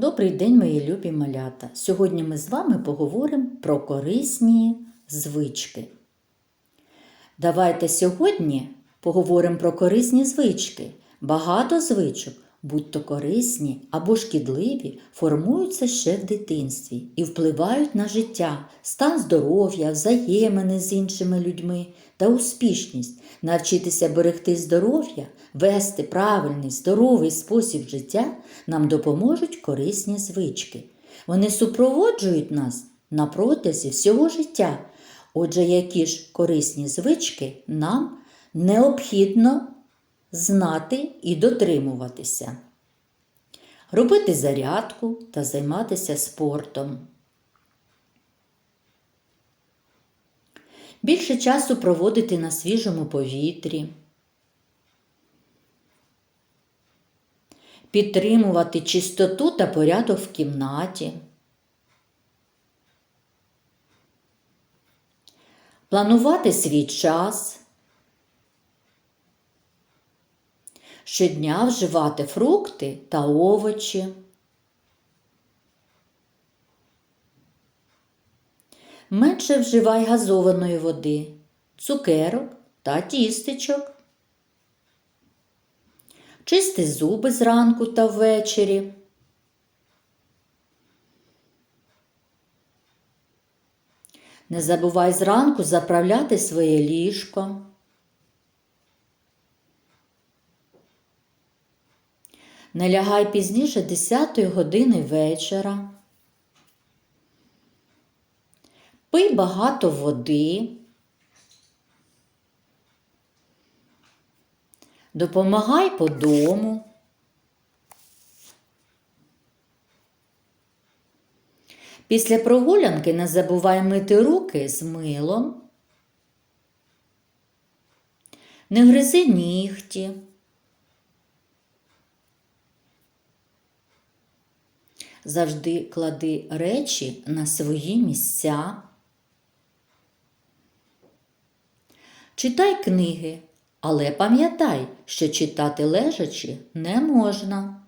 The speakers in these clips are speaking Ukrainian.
Добрий день, мої любі малята! Сьогодні ми з вами поговоримо про корисні звички. Давайте сьогодні поговоримо про корисні звички. Багато звичок, будь то корисні або шкідливі, формуються ще в дитинстві і впливають на життя, стан здоров'я, взаємини з іншими людьми та успішність. Навчитися берегти здоров'я, вести правильний здоровий спосіб життя нам допоможуть корисні звички. Вони супроводжують нас на протязі всього життя. Отже, які ж корисні звички нам необхідно знати і дотримуватися. Робити зарядку та займатися спортом. Більше часу проводити на свіжому повітрі. Підтримувати чистоту та порядок в кімнаті. Планувати свій час. Щодня вживати фрукти та овочі. Менше вживай газованої води, цукерок та тістечок. Чисти зуби зранку та ввечері. Не забувай зранку заправляти своє ліжко. Не лягай пізніше 10 години вечора. Пий багато води. Допомагай по дому. Після прогулянки не забувай мити руки з милом. Не гризи нігті. Завжди клади речі на свої місця. Читай книги, але пам'ятай, що читати лежачи не можна.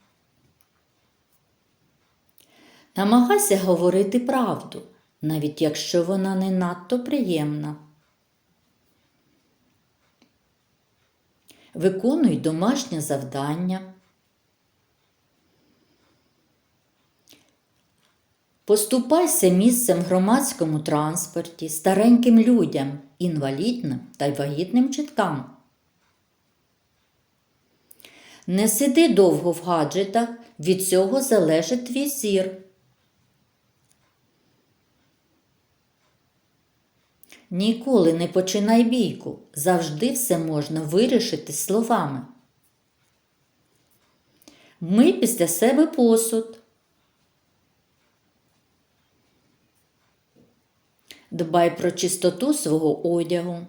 Намагайся говорити правду, навіть якщо вона не надто приємна. Виконуй домашнє завдання. Поступайся місцем громадському транспорті стареньким людям, інвалідним та й вагітним чіткам. Не сиди довго в гаджетах, від цього залежить твій зір. Ніколи не починай бійку, завжди все можна вирішити словами. Ми після себе посуд. Дбай про чистоту свого одягу.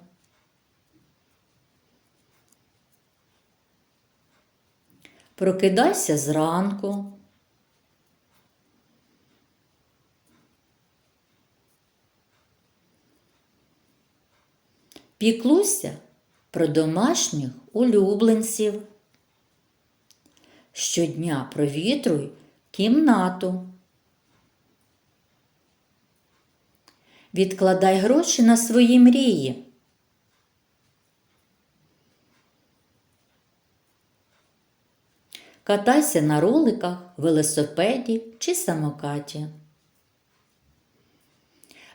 Прокидайся зранку. Піклуйся про домашніх улюбленців. Щодня провітруй кімнату. Відкладай гроші на свої мрії. Катайся на роликах, велосипеді чи самокаті.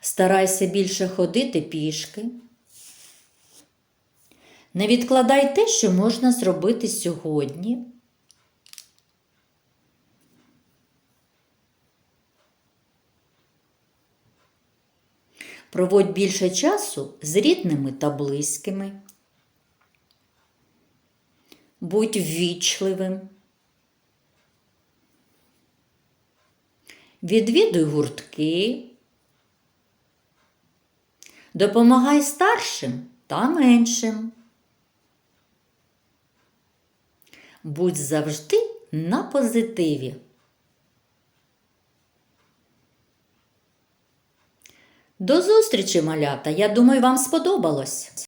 Старайся більше ходити пішки. Не відкладай те, що можна зробити сьогодні. Проводь більше часу з рідними та близькими. Будь ввічливим. Відвідуй гуртки. Допомагай старшим та меншим. Будь завжди на позитиві. До зустрічі, малята! Я думаю, вам сподобалось.